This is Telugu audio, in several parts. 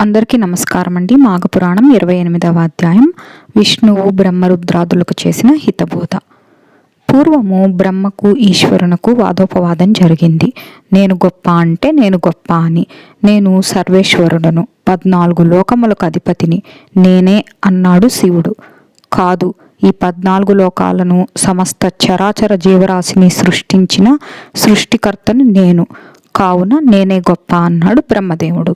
అందరికీ నమస్కారం అండి మాఘపురాణం ఇరవై ఎనిమిదవ అధ్యాయం. విష్ణువు బ్రహ్మరుద్రాదులకు చేసిన హితబోధ. పూర్వము బ్రహ్మకు ఈశ్వరునకు వాదోపవాదం జరిగింది. నేను గొప్ప అంటే నేను గొప్ప అని. నేను సర్వేశ్వరుడను పద్నాలుగు లోకములకు అధిపతిని. నేనే అన్నాడు శివుడు. కాదు ఈ పద్నాలుగు లోకాలను సమస్త చరాచర జీవరాశిని సృష్టించిన సృష్టికర్తను నేను. కావున నేనే గొప్ప అన్నాడు బ్రహ్మదేవుడు.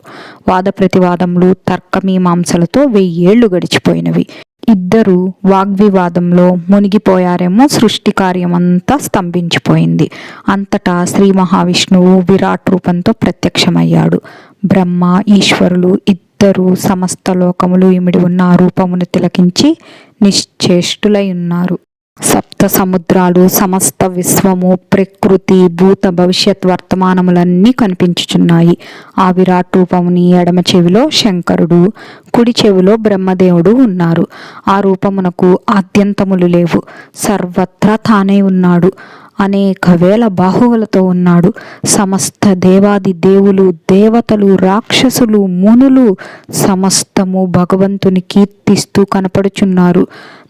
వాద ప్రతివాదములు తర్కమీమాంసలతో వెయ్యేళ్ళు గడిచిపోయినవి. ఇద్దరు వాగ్వివాదంలో మునిగిపోయారేమో సృష్టి కార్యమంతా స్తంభించిపోయింది. అంతటా శ్రీ మహావిష్ణువు విరాట్ రూపంతో ప్రత్యక్షమయ్యాడు. బ్రహ్మ ఈశ్వరులు ఇద్దరు సమస్త లోకములు ఇమిడి ఉన్న ఆ రూపమును తిలకించి నిశ్చేష్టులై ఉన్నారు. సప్త సముద్రాలు సమస్త విశ్వము ప్రకృతి భూత భవిష్యత్ వర్తమానములన్నీ కనిపించుచున్నాయి. ఆ విరాట్ రూపముని ఎడమ చెవిలో శంకరుడు కుడి చెవిలో బ్రహ్మదేవుడు ఉన్నారు. ఆ రూపమునకు ఆద్యంతములు లేవు. సర్వత్రా తానే ఉన్నాడు. అనేక వేల బాహువులతో ఉన్నాడు. సమస్త దేవాది దేవులు దేవతలు రాక్షసులు మునులు సమస్తము భగవంతుని కీర్తిస్తూ కనపడుచున్నారు.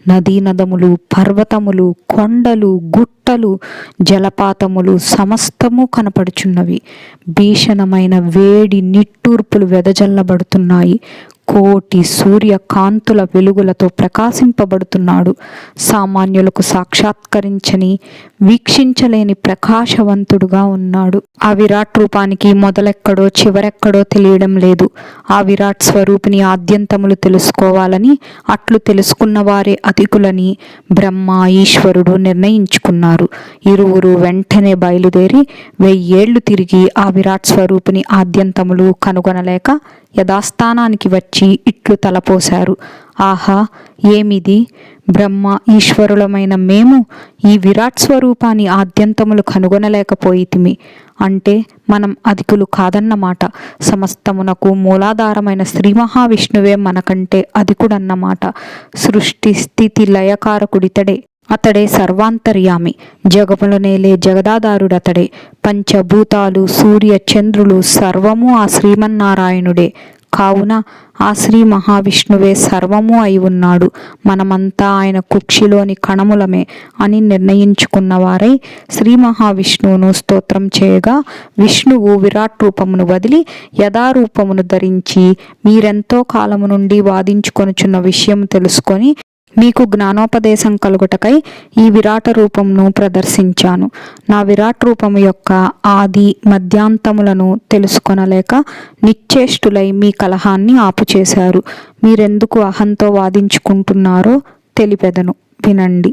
నదీ నదములు పర్వతములు కొండలు గుట్టలు జలపాతములు సమస్తము కనపడుచున్నవి. భీషణమైన వేడి నిట్టూర్పులు వెదజల్లబడుతున్నాయి. కోటి సూర్య కాంతుల వెలుగులతో ప్రకాశింపబడుతున్నాడు. సామాన్యులకు సాక్షాత్కరించని వీక్షించలేని ప్రకాశవంతుడుగా ఉన్నాడు. ఆ విరాట్ రూపానికి మొదలెక్కడో చివరెక్కడో తెలియడం లేదు. ఆ విరాట్ స్వరూపిని ఆద్యంతములు తెలుసుకోవాలని అట్లు తెలుసుకున్న వారే అధికులని బ్రహ్మ ఈశ్వరుడు నిర్ణయించుకున్నారు. ఇరువురు వెంటనే బయలుదేరి వెయ్యేళ్ళు తిరిగి ఆ విరాట్ స్వరూపిని ఆద్యంతములు కనుగొనలేక యథాస్థానానికి వచ్చి ఇట్లు తలపోశారు. ఆహా ఏమిది? బ్రహ్మ ఈశ్వరులమైన మేము ఈ విరాట్ స్వరూపాన్ని ఆద్యంతములు కనుగొనలేకపోయితిమి. అంటే మనం అధికులు కాదన్నమాట. సమస్తమునకు మూలాధారమైన శ్రీ మహావిష్ణువే మనకంటే అధికుడన్నమాట. సృష్టి స్థితి లయకారకుడితడే. అతడే సర్వాంతర్యామి. జగములు నేలే జగదాధారుడతడే. పంచభూతాలు సూర్య చంద్రులు సర్వము ఆ శ్రీమన్నారాయణుడే. కావున ఆ శ్రీ మహావిష్ణువే సర్వము అయి ఉన్నాడు. మనమంతా ఆయన కుక్షిలోని కణములమే అని నిర్ణయించుకున్న వారై శ్రీ మహావిష్ణువును స్తోత్రం చేయగా విష్ణువు విరాట్ రూపమును వదిలి యథారూపమును ధరించి మీరెంతో కాలము నుండి వాదించుకొనుచున్న విషయం తెలుసుకొని మీకు జ్ఞానోపదేశం కలుగుటకై ఈ విరాట రూపంను ప్రదర్శించాను. నా విరాట్ రూపము యొక్క ఆది మధ్యాంతములను తెలుసుకొనలేక నిశ్చేష్టులై మీ కలహాన్ని ఆపుచేశారు. మీరెందుకు అహంతో వాదించుకుంటున్నారో తెలిపెదను. వినండి.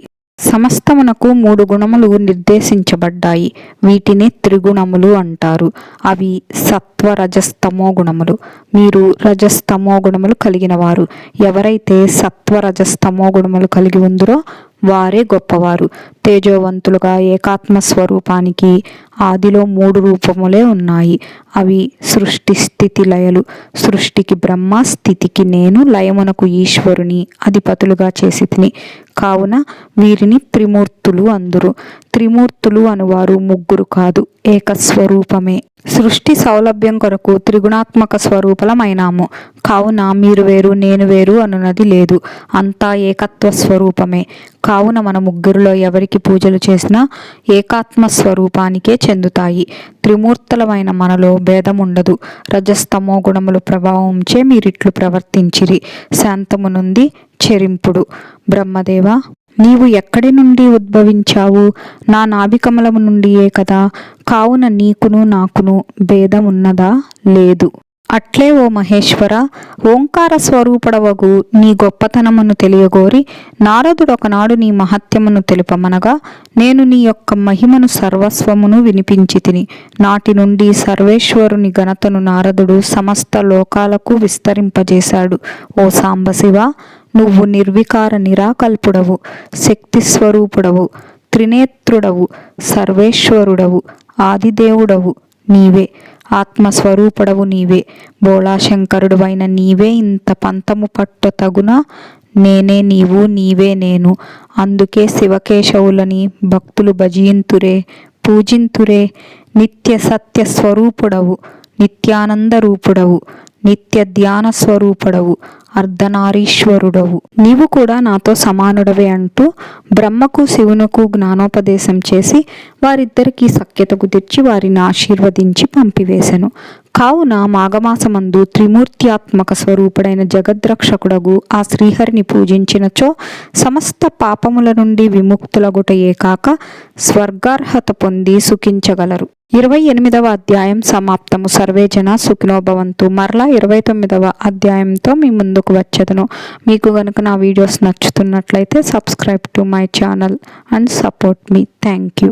సమస్తమునకు మూడు గుణములు నిర్దేశించబడ్డాయి. వీటిని త్రిగుణములు అంటారు. అవి సత్వ రజస్తమో గుణములు. మీరు రజస్తమో గుణములు కలిగిన వారు ఎవరైతే సత్వ రజస్తమో గుణములు కలిగి ఉందరో వారే గొప్పవారు. తేజోవంతులుగా ఏకాత్మ స్వరూపానికి ఆదిలో మూడు రూపములే ఉన్నాయి. అవి సృష్టి స్థితి లయలు. సృష్టికి బ్రహ్మ స్థితికి నేను లయమునకు ఈశ్వరుని అధిపతులుగా చేసి తిని కావున వీరిని త్రిమూర్తులు అందురు. త్రిమూర్తులు అనువారు ముగ్గురు కాదు ఏకస్వరూపమే. సృష్టి సౌలభ్యం కొరకు త్రిగుణాత్మక స్వరూపలమైనాము. కావున మీరు వేరు నేను వేరు అనున్నది లేదు. అంతా ఏకత్వ స్వరూపమే. కావున మన ముగ్గురులో ఎవరికి పూజలు చేసినా ఏకాత్మ స్వరూపానికే చెందుతాయి. త్రిమూర్తులమైన మనలో భేదం ఉండదు రజస్తమో గుణముల ప్రభావంచే మీరిట్లు ప్రవర్తించిరి. శాంతము నుండి చెరింపుడు. బ్రహ్మదేవ నీవు ఎక్కడి నుండి ఉద్భవించావు? నా నాభికమలము నుండియే కదా. కావున నీకును నాకును భేదమున్నదా? లేదు. అట్లే ఓ మహేశ్వర ఓంకార స్వరూపడవగు నీ గొప్పతనమును తెలియగోరి నారదుడొకనాడు నీ మహత్యమును తెలుపమనగా నేను నీ యొక్క మహిమను సర్వస్వమును వినిపించి తిని నాటి నుండి సర్వేశ్వరుని ఘనతను నారదుడు సమస్త లోకాలకు విస్తరింపజేశాడు. ఓ సాంబశివ నువ్వు నిర్వికార నిరాకల్పుడవు శక్తి స్వరూపుడవు త్రినేత్రుడవు సర్వేశ్వరుడవు ఆదిదేవుడవు నీవే. ఆత్మస్వరూపుడవు నీవే. బోళాశంకరుడువైన నీవే ఇంత పంతము పట్టు తగున నేనే నీవు నీవే నేను. అందుకే శివకేశవులని భక్తులు భజయింతురే పూజింతురే. నిత్య సత్య స్వరూపుడవు నిత్యానంద రూపుడవు. నిత్య ధ్యాన స్వరూపుడవు అర్ధనారీశ్వరుడవు. నీవు కూడా నాతో సమానుడవే అంటూ బ్రహ్మకు శివునకు జ్ఞానోపదేశం చేసి వారిద్దరికీ సఖ్యత కుదిర్చి వారిని ఆశీర్వదించి పంపివేశను. కావున మాఘమాసమందు త్రిమూర్త్యాత్మక స్వరూపుడైన జగద్రక్షకుడగు ఆ శ్రీహరిని పూజించినచో సమస్త పాపముల నుండి విముక్తులగుటయే కాక స్వర్గార్హత పొంది సుఖించగలరు. ఇరవై ఎనిమిదవ అధ్యాయం సమాప్తము. సర్వేజన సుఖినోభవంతు. మరలా ఇరవై తొమ్మిదవ అధ్యాయంతో మీ ముందుకు వచ్చేదను. మీకు కనుక నా videos నచ్చుతున్నట్లయితే subscribe to my channel and support me. Thank you.